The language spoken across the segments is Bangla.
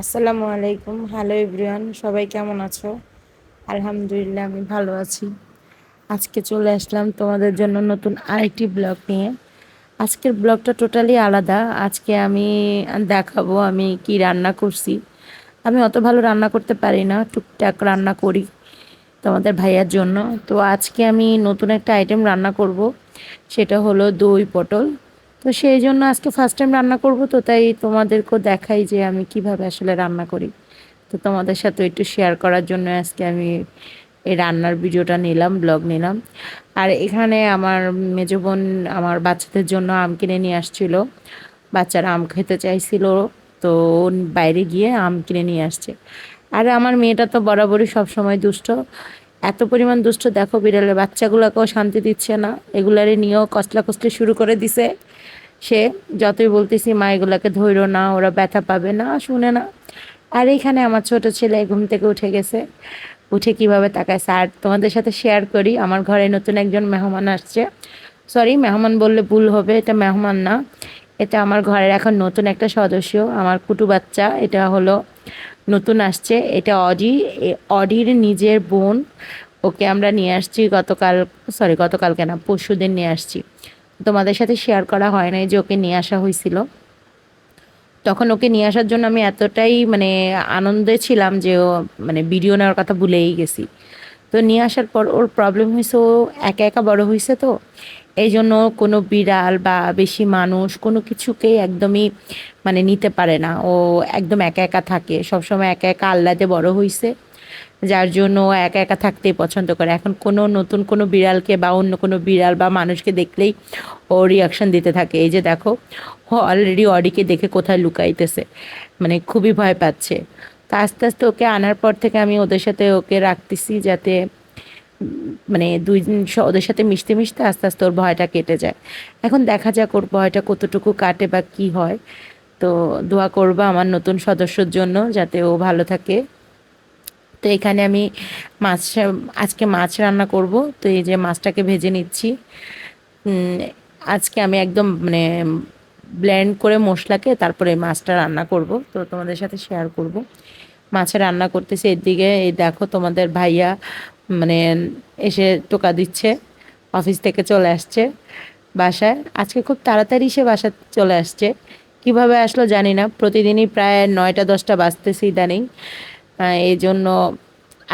আসসালামু আলাইকুম। হ্যালো এভরিওয়ান সবাই কেমন আছো? আলহামদুলিল্লাহ, আমি ভালো আছি। আজকে চলে আসলাম তোমাদের জন্য নতুন আরেকটি ব্লগ নিয়ে। আজকের ব্লগটা টোটালি আলাদা। আজকে আমি দেখাবো আমি কি রান্না করছি। আমি অত ভালো রান্না করতে পারি না, টুকটাক রান্না করি তোমাদের ভাইয়ার জন্য। তো আজকে আমি নতুন একটা আইটেম রান্না করব। সেটা হলো দই পটল। তো সেই জন্য আজকে ফার্স্ট টাইম রান্না করব তো, তাই তোমাদেরকেও দেখাই যে আমি কীভাবে আসলে রান্না করি। তো তোমাদের সাথে একটু শেয়ার করার জন্য আজকে আমি এই রান্নার ভিডিওটা নিলাম ব্লগ নিলাম। আর এখানে আমার মেজো বোন আমার বাচ্চাদের জন্য আম কিনে নিয়ে আসছিল। বাচ্চারা আম খেতে চাইছিল, তো বাইরে গিয়ে আম কিনে নিয়ে আসছে। আর আমার মেয়েটা তো বরাবরই সবসময় দুষ্ট। এত পরিমাণ দুষ্ট, দেখো বিড়ালের বাচ্চাগুলোকেও শান্তি দিচ্ছে না। এগুলারে নিয়েও কসলা কসলি শুরু করে দিছে। সে যতই বলতেছি, মা, এগুলাকে ধৈর্য না ওরা ব্যথা পাবে না, শুনে না। আর এইখানে আমার ছোট ছেলে ঘুম থেকে উঠে গেছে। উঠে কীভাবে তাকায় আর তোমাদের সাথে শেয়ার করি, আমার ঘরে নতুন একজন মেহমান আসছে। সরি মেহমান বললে ভুল হবে, এটা মেহমান না। এটা আমার ঘরের এখন নতুন একটা সদস্য, আমার কুটু বাচ্চা, এটা হলো নতুন আসছে, এটা অডি অডির নিজের বোন, ওকে আমরা নিয়ে আসছি গতকাল সরি গতকালকে না পরশু দিন নিয়ে আসছি। তোমাদের সাথে শেয়ার করা হয় নাই যে ওকে নিয়ে আসা হয়েছিল। তখন ওকে নিয়ে আসার জন্য আমি এতটাই মানে আনন্দে ছিলাম যে ও মানে ভিডিও নেওয়ার কথা ভুলেই গেছি। তো নিয়ে আসার পর ওর প্রবলেম হয়েছে, ও একা একা বড় হয়েছে তো। এই জন্য কোনো বিড়াল বা বেশি মানুষ কোনো কিছুকেই একদমই মানে নিতে পারে না। ও একদম একা একা থাকে, সবসময় একা একা আল্লাদে বড় হয়েছে যার জন্য ও একা একা থাকতেই পছন্দ করে। এখন কোনো নতুন কোনো বিড়ালকে বা অন্য কোনো বিড়াল বা মানুষকে দেখলেই ও রিয়াকশন দিতে থাকে। এই যে দেখো, ও অলরেডি অডিকে দেখে কোথায় লুকাইতেছে মানে খুবই ভয় পাচ্ছে। তা আস্তে আস্তে ওকে আনার পর থেকে আমি ওদের সাথে ওকে রাখতেছি যাতে মানে দুই ওদের সাথে মিশতে মিশতে আস্তে আস্তে ওর ভয়টা কেটে যায়। এখন দেখা যাক ওর ভয়টা কতটুকু কাটে বা কি হয়। তো দোয়া করব আমার নতুন সদস্যর জন্য যাতে ও ভালো থাকে। তো এখানে আমি মাছ, আজকে মাছ রান্না করব। তো এই যে মাছটাকে ভেজে নিচ্ছি। আজকে আমি একদম মানে ব্লেন্ড করে মশলাকে তারপরে মাছটা রান্না করব। তো তোমাদের সাথে শেয়ার করব। মাছে রান্না করতেছি এদিকে, এই দেখো তোমাদের ভাইয়া মানে এসে টোকা দিচ্ছে অফিস থেকে চলে আসছে বাসায়। আজকে খুব তাড়াতাড়ি সে বাসা চলে আসছে। কীভাবে আসলো জানি না। প্রতিদিনই প্রায় নয়টা, দশটা বাজতেছে ইদানিং। এই জন্য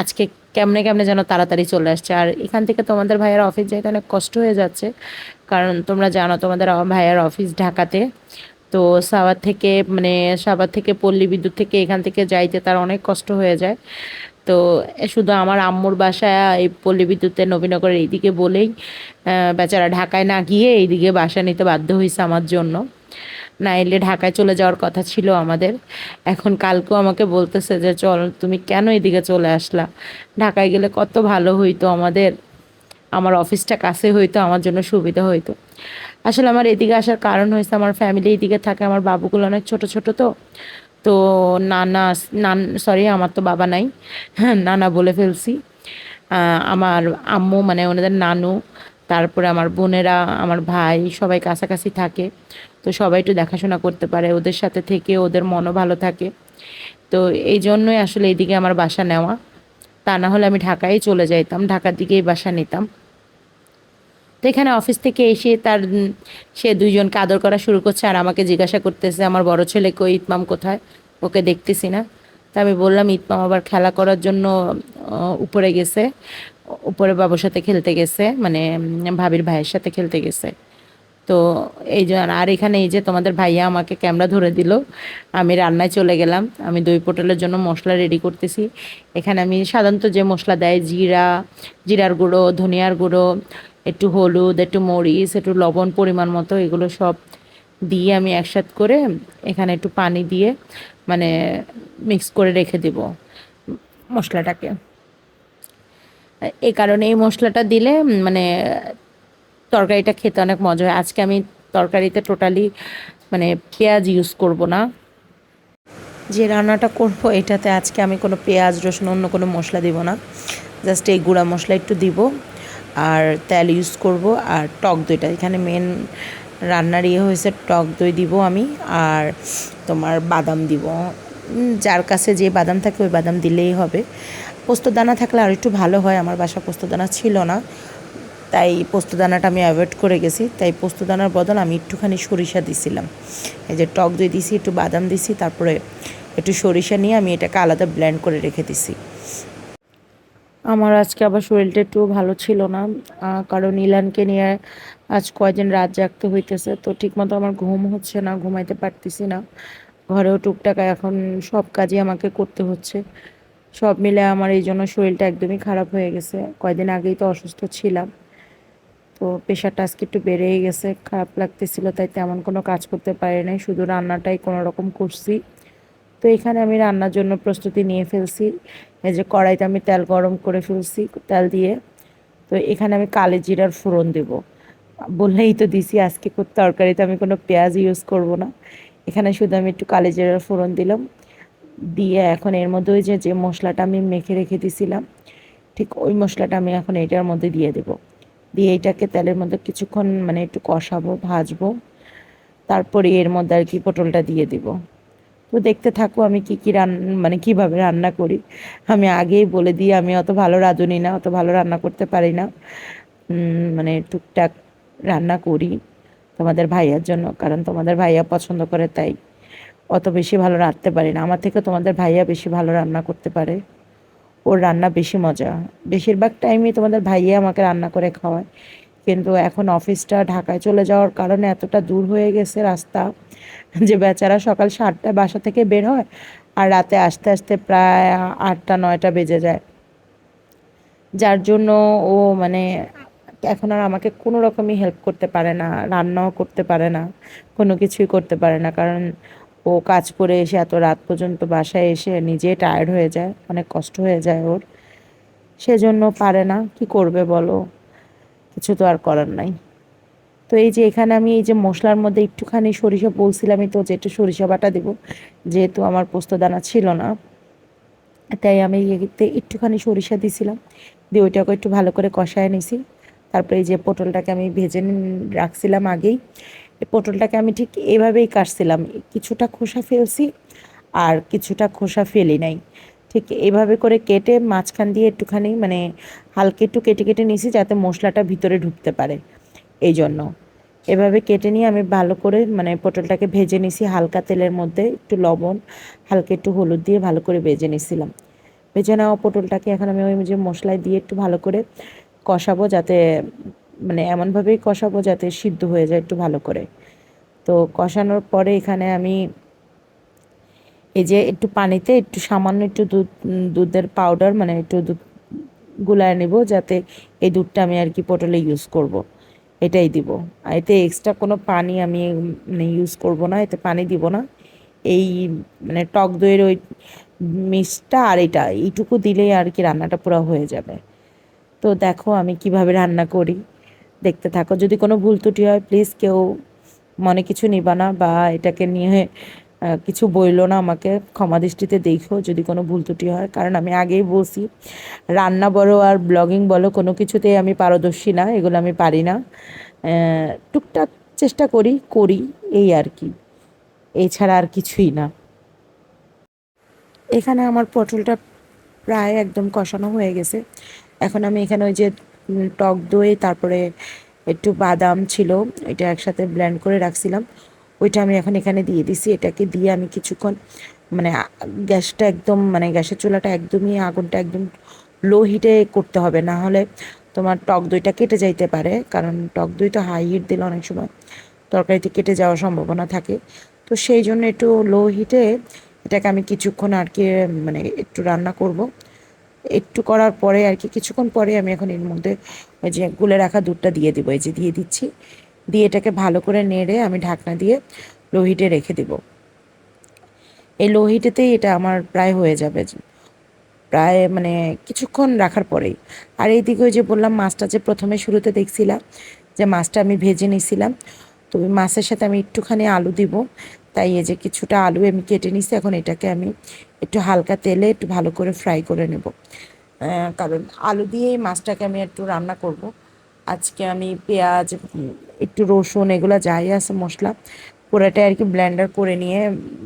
আজকে কেমনে কেমনে যেন তাড়াতাড়ি চলে আসছে। আর এখান থেকে তোমাদের ভাইয়ের অফিস যাইতে অনেক কষ্ট হয়ে যাচ্ছে। কারণ তোমরা জানো তোমাদের ভাইয়ের অফিস ঢাকাতে। তো সাবার থেকে মানে সাবার থেকে পল্লী বিদ্যুৎ থেকে এখান থেকে যাইতে তার অনেক কষ্ট হয়ে যায়। তো শুধু আমার আম্মুর বাসায়, এই পল্লী বিদ্যুতের নবীনগরের এইদিকে বলেই বেচারা ঢাকায় না গিয়ে এইদিকে বাসা নিতে বাধ্য হয়েছে আমার জন্য। না এলে ঢাকায় চলে যাওয়ার কথা ছিল আমাদের। এখন কালকেও আমাকে বলতেছে যে, চল, তুমি কেন এদিকে চলে আসলা? ঢাকায় গেলে কত ভালো হইতো আমাদের। আমার অফিসটা কাছে হইতো, আমার জন্য সুবিধা হইতো। আসলে আমার এদিকে আসার কারণ হয়েছে, আমার ফ্যামিলি এদিকে থাকে, আমার বাবুগুলো অনেক ছোট ছোট তো। তো নানা নান সরি আমার তো বাবা নাই। হ্যাঁ নানা বলে ফেলছি। আমার আম্মু মানে ওনাদের নানু, তারপরে আমার বোনেরা, আমার ভাই সবাই কাছাকাছি থাকে। তো সবাই একটু দেখাশোনা করতে পারে, ওদের সাথে থেকে ওদের মনও ভালো থাকে। তো এই জন্যই আসলে এইদিকে আমার বাসা নেওয়া। তা না হলে আমি ঢাকায় চলে যাইতাম, ঢাকার দিকেই বাসা নিতাম। তো এখানে অফিস থেকে এসে তার সে দুইজনকে আদর করা শুরু করছে আর আমাকে জিজ্ঞাসা করতেছে, আমার বড় ছেলেকে ওই ইতমাম কোথায়? ওকে দেখতেছি না। তা আমি বললাম, ইতমাম আবার খেলা করার জন্য উপরে গেছে, উপরে বাবুর সাথে খেলতে গেছে মানে ভাবির ভাইয়ের সাথে খেলতে গেছে। তো এই যে, আর এখানে এই যে তোমাদের ভাইয়া আমাকে ক্যামেরা ধরে দিল। আমি রান্নায় চলে গেলাম। আমি দই পটলের জন্য মশলা রেডি করতেছি। এখানে আমি সাধারণত যে মশলা দেয়, জিরা, জিরার গুঁড়ো, ধনিয়ার গুঁড়ো, একটু হলুদ, একটু মরিচ, একটু লবণ পরিমাণ মতো এগুলো সব দিয়ে আমি একসাথ করে এখানে একটু পানি দিয়ে মানে মিক্স করে রেখে দেব মশলাটাকে। এই কারণে এই মশলাটা দিলে মানে তরকারিটা খেতে অনেক মজা হয়। আজকে আমি তরকারিতে টোটালি মানে পেঁয়াজ ইউজ করব না। যে রান্নাটা করব এটাতে আজকে আমি কোনো পেঁয়াজ, রসুন, অন্য কোনো মশলা দিব না। জাস্ট এই গুঁড়া মশলা একটু দিব। আর তেল ইউজ করব আর টক দইটা। এখানে মেন রান্নার ইয়ে হয়েছে টক দই দিব আমি আর তোমার বাদাম দিব। যার কাছে যে বাদাম থাকে ওই বাদাম দিলেই হবে। পোস্ত দানা থাকলে আর একটু ভালো হয়। আমার বাসা পোস্তদানা ছিল না। তাই পোস্তদানাটা আমি অ্যাভয়েড করে গেছি। তাই পোস্তদানার বদল আমি একটুখানি সরিষা দিছিলাম। এই যে টক দই দিছি, একটু বাদাম দিছি, তারপরে একটু সরিষা নিয়ে আমি এটাকে আলাদা ব্ল্যান্ড করে রেখে দিছি। আমার আজকে আবার শরীরটা একটু ভালো ছিল না কারণ ইলানকে নিয়ে আজ কয়দিন রাত জাগতে হইতেছে, তো ঠিকমতো আমার ঘুম হচ্ছে না, ঘুমাইতে পারতেছি না। ঘরেও টুকটাক এখন সব কাজই আমাকে করতে হচ্ছে। সব মিলে আমার এই জন্য শরীরটা একদমই খারাপ হয়ে গেছে। কয়দিন আগেই তো অসুস্থ ছিলাম। তো প্রেশারটা আজকে একটু বেড়েই গেছে, খারাপ লাগতেছিল, তাই তেমন কোনো কাজ করতে পারি নাই, শুধু রান্নাটাই কোনো রকম করছি। তো এখানে আমি রান্নার জন্য প্রস্তুতি নিয়ে ফেলছি, এই যে কড়াইতে আমি তেল গরম করে ফেলছি, তেল দিয়ে। তো এখানে আমি কালো জিরার ফোড়ন দেব। বললেই তো দিছি, আজকে কোন তরকারিতে আমি কোনো পেঁয়াজ ইউজ করব না। এখানে শুধু আমি একটু কালো জিরার ফোড়ন দিলাম। দিয়ে এখন এর মধ্যে ওই যে যে মশলাটা আমি মেখে রেখে দিছিলাম, ঠিক ওই মশলাটা আমি এখন এটার মধ্যে দিয়ে দেব। দিয়ে এটাকে তেলের মধ্যে কিছুক্ষণ মানে একটু কষাবো, ভাজবো। তারপরে এর মধ্যে আর কি পটলটা দিয়ে দিব। তো দেখতে থাকো আমি কি কি রান মানে কীভাবে রান্না করি। আমি আগেই বলে দিই, আমি অত ভালো রাঁধুনি না, অত ভালো রান্না করতে পারি না। মানে টুকটাক রান্না করি তোমাদের ভাইয়ার জন্য, কারণ তোমাদের ভাইয়া পছন্দ করে তাই। অত বেশি ভালো রাঁধতে পারি না। আমার থেকে তোমাদের ভাইয়া বেশি ভালো রান্না করতে পারে। ওর রান্না বেশি মজা। বেশিরভাগ টাইমই তোমাদের ভাইয়া আমাকে রান্না করে খাওয়ায়। কিন্তু এখন অফিসটা ঢাকায় চলে যাওয়ার কারণে এতটা দূর হয়ে গেছে রাস্তা যে বেচারা সকাল সাতটায় বাসা থেকে বের হয় আর রাতে আসতে আসতে প্রায় আটটা, নয়টা বেজে যায়। যার জন্য ও মানে এখন আর আমাকে কোনো রকমই হেল্প করতে পারে না, রান্নাও করতে পারে না, কোনো কিছুই করতে পারে না। কারণ ও কাজ করে এসে এত রাত পর্যন্ত বাসায় এসে নিজে টায়ার্ড হয়ে যায়, অনেক কষ্ট হয়ে যায় ওর। সেজন্য পারে না, কি করবে বলো? কিছু তো আর করার নাই। তো এই যে এখানে আমি এই যে মশলার মধ্যে একটুখানি সরিষা বলছিলামই তো যে একটু সরিষা বাটা দেবো, যেহেতু আমার পোস্তদানা ছিল না, তাই আমি একটুখানি সরিষা দিছিলাম, দিয়ে ওইটাকে একটু ভালো করে কষায় নিছি। তারপরে এই যে পটলটাকে আমি ভেজে রাখছিলাম আগেই পটলটাকে আমি ঠিক এভাবেই কাটছিলাম। কিছুটা খোসা ফেলছি আর কিছুটা খোসা ফেলি নাই। ঠিক এইভাবে করে কেটে মাঝখান দিয়ে একটুখানি মানে হালকা একটু কেটে কেটে নিয়েছি যাতে মশলাটা ভিতরে ঢুকতে পারে। এই জন্য। এভাবে কেটে নিয়ে আমি ভালো করে মানে পটলটাকে ভেজে নিছি হালকা তেলের মধ্যে, একটু লবণ, হালকা একটু হলুদ দিয়ে ভালো করে ভেজে নিছিলাম ভেজে নেওয়া পটলটাকে এখন আমি ওই যে মশলায় দিয়ে একটু ভালো করে কষাবো যাতে মানে এমনভাবেই কষাবো যাতে সিদ্ধ হয়ে যায় একটু ভালো করে। তো কষানোর পরে এখানে আমি এই যে একটু পানিতে একটু সামান্য একটু দুধ দুধের পাউডার মানে একটু দুধ গুলায় নেব যাতে এই দুধটা আমি আর কি পটলে ইউজ করব। এটাই দিব। আর এতে এক্সট্রা কোনো পানি আমি মানে ইউজ করব না, এতে পানি দিব না। এই মানে টক দইয়ের ওই মিক্সটা আর এটা, এইটুকু দিলেই আর কি রান্নাটা পুরো হয়ে যাবে। তো দেখো আমি কীভাবে রান্না করি। দেখতে থাকো। যদি কোনো ভুল ত্রুটি হয় প্লিজ কেউ মনে কিছু নিবা না বা এটাকে নিয়ে কিছু বইলো না আমাকে, ক্ষমা দৃষ্টিতে দেখো যদি কোনো ভুল ত্রুটি হয়। কারণ আমি আগেই বলছি, রান্না বলো আর ব্লগিং বলো, কোনো কিছুতেই আমি পারদর্শী না, এগুলো আমি পারি না। টুকটাক চেষ্টা করি করি, এই আর কি। এছাড়া আর কিছুই না। এখানে আমার পটলটা প্রায় একদম কষানো হয়ে গেছে। এখন আমি এখানে ওই যে টক দই, তারপরে একটু বাদাম ছিল, এটা একসাথে ব্ল্যান্ড করে রাখছিলাম। ওইটা আমি এখন এখানে দিয়ে দিছি। এটাকে দিয়ে আমি কিছুক্ষণ মানে গ্যাসটা একদম মানে গ্যাসের চুলাটা একদমই, আগুনটা একদম লো হিটে করতে হবে। না হলে তোমার টক দইটা কেটে যাইতে পারে, কারণ টক দই তো হাই হিট দিলে অনেক সময় তরকারিতে কেটে যাওয়ার সম্ভাবনা থাকে। তো সেই জন্য একটু লো হিটে এটাকে আমি কিছুক্ষণ আর কি মানে একটু রান্না করব। একটু করার পরে আর কি, কিছুক্ষণ পরে আমি এখন এর মধ্যে ওই যে গুলে রাখা দুধটা দিয়ে দিব, এই যে দিয়ে দিচ্ছি। দিয়ে এটাকে ভালো করে নেড়ে আমি ঢাকনা দিয়ে লো হিটে রেখে দিব। এই লো হিটেতেই এটা আমার প্রায় হয়ে যাবে, প্রায় মানে কিছুক্ষণ রাখার পরেই। আর এইদিকে ওই যে বললাম মাছটা যে প্রথমে শুরুতে দেখছিলাম, যে মাছটা আমি ভেজে নিয়েছিলাম তো ওই মাছের সাথে আমি একটুখানি আলু দিব। তাই এই যে কিছুটা আলু আমি কেটে নিছি, এখন এটাকে আমি একটু হালকা তেলে একটু ভালো করে ফ্রাই করে নেব। কারণ আলু দিয়েই মাছটাকে আমি একটু রান্না করব। আজকে আমি পেঁয়াজ একটু রসুন এগুলো যাই আছে মশলা, পুরোটাই আর কি ব্লেন্ডার করে নিয়ে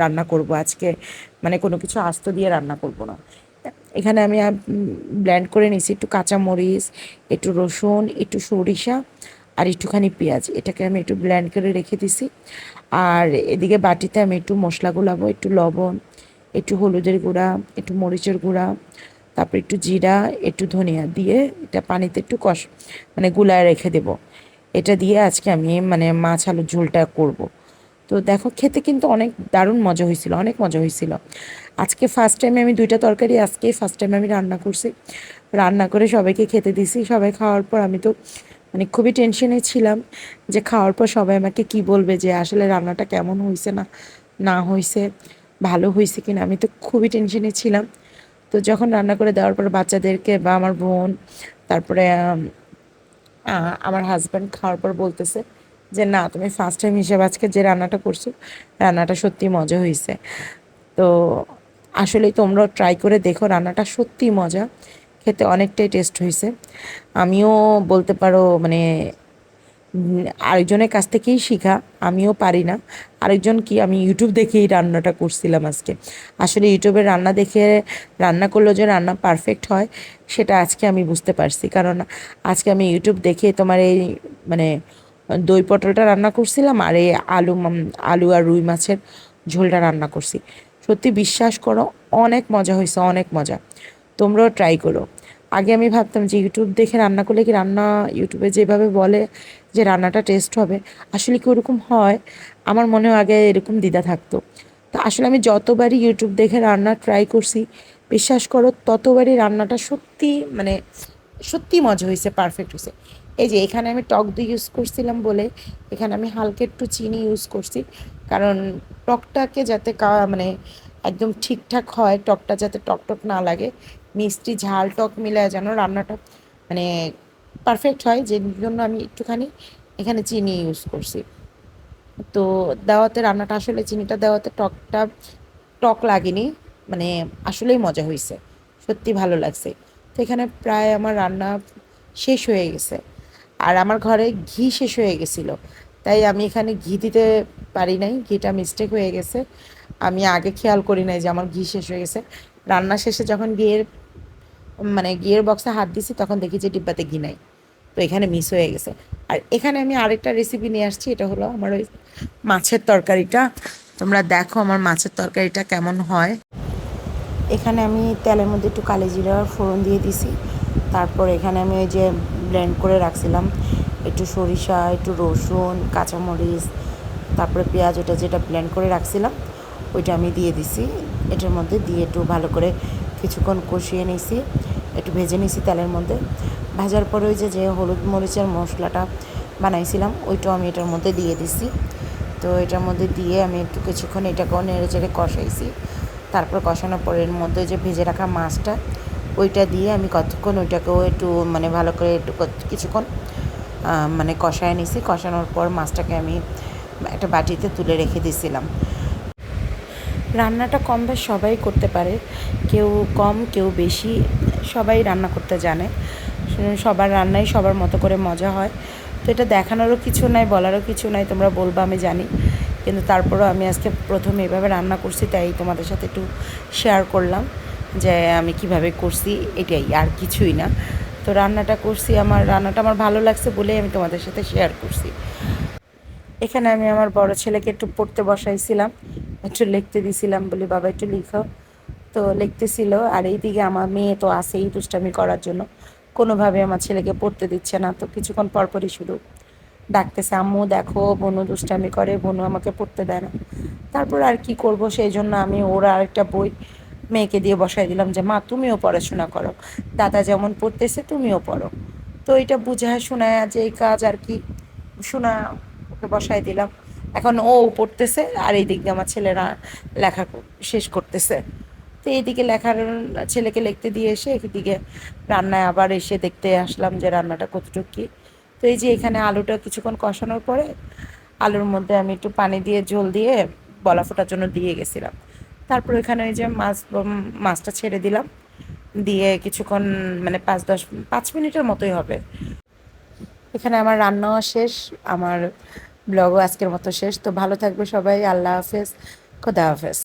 রান্না করব আজকে। মানে কোনো কিছু আস্ত দিয়ে রান্না করব না। এখানে আমি ব্লেন্ড করে নিছি একটু কাঁচামরিচ, একটু রসুন, একটু সরিষা আর একটুখানি পেঁয়াজ। এটাকে আমি একটু ব্লেন্ড করে রেখে দিছি। আর এদিকে বাটিতে আমি একটু মশলা গুলাবো, একটু লবণ একটু হলুদের গুঁড়া, একটু মরিচের গুঁড়া, তারপর একটু জিরা, একটু ধনিয়া দিয়ে এটা পানিতে একটু কষ মানে গুলায় রেখে দেব। এটা দিয়ে আজকে আমি মানে মাছ আলুর ঝোলটা করব। তো দেখো, খেতে কিন্তু অনেক দারুণ মজা হয়েছিল, অনেক মজা হয়েছিল। আজকে ফার্স্ট টাইমে আমি দুইটা তরকারি আজকেই ফার্স্ট টাইম আমি রান্না করছি। রান্না করে সবাইকে খেতে দিছি, সবাই খাওয়ার পর আমি তো মানে খুবই টেনশনে ছিলাম যে খাওয়ার পর সবাই আমাকে কি বলবে যে আসলে রান্নাটা কেমন হয়েছে না না হয়েছে ভালো হয়েছে কিনা, আমি তো খুবই টেনশনে ছিলাম। তো যখন রান্না করে দেওয়ার পর বাচ্চাদেরকে বা আমার বোন, তারপরে আমার হাজব্যান্ড খাওয়ার পর বলতেছে যে, না, তুমি ফার্স্ট টাইম হিসেবে আজকে যে রান্নাটা করছ, রান্নাটা সত্যি মজা হয়েছে। তো আসলে তোমরাও ট্রাই করে দেখো, রান্নাটা সত্যি মজা। খেতে অনেকটাই টেস্ট হয়েছে। আমিও বলতে পারো মানে আরেকজনের কাছ থেকেই শিখা, আমিও পারি না। আরেকজন কি, আমি ইউটিউব দেখেই রান্নাটা করছিলাম আজকে। আসলে ইউটিউবে রান্না দেখে রান্না করলেও যে রান্না পারফেক্ট হয়, সেটা আজকে আমি বুঝতে পারছি। কারণ আজকে আমি ইউটিউব দেখে তোমার এই মানে দই পটলটা রান্না করছিলাম আর এই আলু আলু আর রুই মাছের ঝোলটা রান্না করছি। সত্যি বিশ্বাস করো, অনেক মজা হয়েছে, অনেক মজা। তোমরাও ট্রাই করো। আগে আমি ভাবতাম যে ইউটিউব দেখে রান্না করলে কি রান্না ইউটিউবে যেভাবে বলে যে রান্নাটা টেস্ট হবে, আসলে কি ওরকম হয়? আমার মনেও আগে এরকম দ্বিধা থাকতো। তো আসলে আমি যতবারই ইউটিউব দেখে রান্না ট্রাই করছি, বিশ্বাস করো ততবারই রান্নাটা সত্যি মানে সত্যি মজা হয়েছে পারফেক্ট হয়েছে এই যে এখানে আমি টক দই ইউজ করছিলাম বলে, এখানে আমি হালকা একটু চিনি ইউজ করছি। কারণ টকটাকে যাতে মানে একদম ঠিকঠাক হয়, টকটা যাতে টকটক না লাগে মিষ্টি, ঝাল, টক মিলে যেন রান্নাটা মানে পারফেক্ট হয়। যে জন্য আমি একটুখানি এখানে চিনি ইউজ করছি। তো দেওয়াতে রান্নাটা আসলে চিনিটা দেওয়াতে টকটা, টক লাগেনি। মানে আসলেই মজা হয়েছে সত্যি ভালো লাগছে। তো এখানে প্রায় আমার রান্না শেষ হয়ে গেছে। আর আমার ঘরে ঘি শেষ হয়ে গেছিল। তাই আমি এখানে ঘি দিতে পারি নাই। ঘিটা মিস্টেক হয়ে গেছে। আমি আগে খেয়াল করি নাই যে আমার ঘি শেষ হয়ে গেছে। রান্না শেষে যখন ঘিয়ের মানে গিয়ার বক্সে হাত দিছি, তখন দেখি যে ডিব্বাতে ঘি নাই। তো এখানে মিস হয়ে গেছে। আর এখানে আমি আরেকটা রেসিপি নিয়ে আসছি, এটা হলো আমার ওই মাছের তরকারিটা। তোমরা দেখো আমার মাছের তরকারিটা কেমন হয়। এখানে আমি তেলের মধ্যে একটু কালি জিরার ফোড়ন দিয়ে দিছি। তারপর এখানে আমি ওই যে ব্লেন্ড করে রাখছিলাম। একটু সরিষা, একটু রসুন, কাঁচামরিচ, তারপরে পেঁয়াজ, ওটা যেটা ব্লেন্ড করে রাখছিলাম, ওইটা আমি দিয়ে দিছি। এটার মধ্যে দিয়ে একটু ভালো করে কিছুক্ষণ কষিয়ে নিছি একটু ভেজে নিছি তেলের মধ্যে। ভাজার পরে ওই যে যে হলুদ মরিচের মশলাটা বানাইছিলাম, ওইটাও আমি এটার মধ্যে দিয়ে দিছি। তো এটার মধ্যে দিয়ে আমি একটু কিছুক্ষণ এটাকেও নেড়ে চেড়ে কষাইছি। তারপর কষানোর পরে এর মধ্যে যে ভেজে রাখা মাছটা, ওইটা দিয়ে আমি কতক্ষণ ওইটাকেও একটু মানে ভালো করে একটু কিছুক্ষণ মানে কষায় নিছি। কষানোর পর মাছটাকে আমি একটা বাটিতে তুলে রেখে দিয়েছিলাম রান্নাটা কম বেশ সবাই করতে পারে। কেউ কম, কেউ বেশি, সবাই রান্না করতে জানে। সবার রান্নাই সবার মতো করে মজা হয়। তো এটা দেখানোরও কিছু নাই, বলারও কিছু নাই, তোমরা বলবা, আমি জানি। কিন্তু তারপরেও আমি আজকে প্রথমে এভাবে রান্না করছি, তাই তোমাদের সাথে একটু শেয়ার করলাম যে আমি কীভাবে করছি, এটাই আর কিছুই না। তো রান্নাটা করছি, আমার রান্নাটা আমার ভালো লাগছে বলেই আমি তোমাদের সাথে শেয়ার করছি। এখানে আমি আমার বড় ছেলেকে একটু পড়তে বসাইছিলাম। একটু লিখতে দিছিলাম, বলি, বাবা, একটু লিখো। তো লিখতেছিল, আর এইদিকে আমার মেয়ে তো আসেই দুষ্টামি করার জন্য। কোনোভাবে আমার ছেলেকে পড়তে দিচ্ছে না। তো কিছুক্ষণ পরপরই শুধু ডাকতেছে, আম্মু, দেখো, বনু দুষ্টামি করে, বনু আমাকে পড়তে দেয় না। তারপর আর কি করব, সেই জন্য আমি ওর আরেকটা বই মেয়েকে দিয়ে বসাই দিলাম যে, মা, তুমিও পড়াশোনা করো। দাদা যেমন পড়তেছে, তুমিও পড়ো। তো এটা বুঝায়, শোনায় যে এই কাজ আর কি, শোনা, ওকে বসাই দিলাম। এখন ও পড়তেছে আর এই দিক দিয়ে আমার ছেলেরা লেখা শেষ করতেছে। তো এইদিকে লেখার ছেলেকে লিখতে দিয়ে এসে এদিকে রান্নায় আবার এসে দেখতে আসলাম যে রান্নাটা কতটুকু কী। তো এই যে এখানে আলুটা কিছুক্ষণ কষানোর পরে আলুর মধ্যে আমি একটু পানি দিয়ে ঝোল দিয়ে বলা ফোটার জন্য দিয়ে গেছিলাম। তারপর এখানে ওই যে মাছ মাছটা ছেড়ে দিলাম। দিয়ে কিছুক্ষণ মানে পাঁচ দশ, পাঁচ মিনিটের মতোই হবে। এখানে আমার রান্নাও শেষ, আমার ব্লগও আজকের মতো শেষ। তো ভালো থাকবে সবাই। আল্লাহ হাফেজ। খোদা হাফেজ।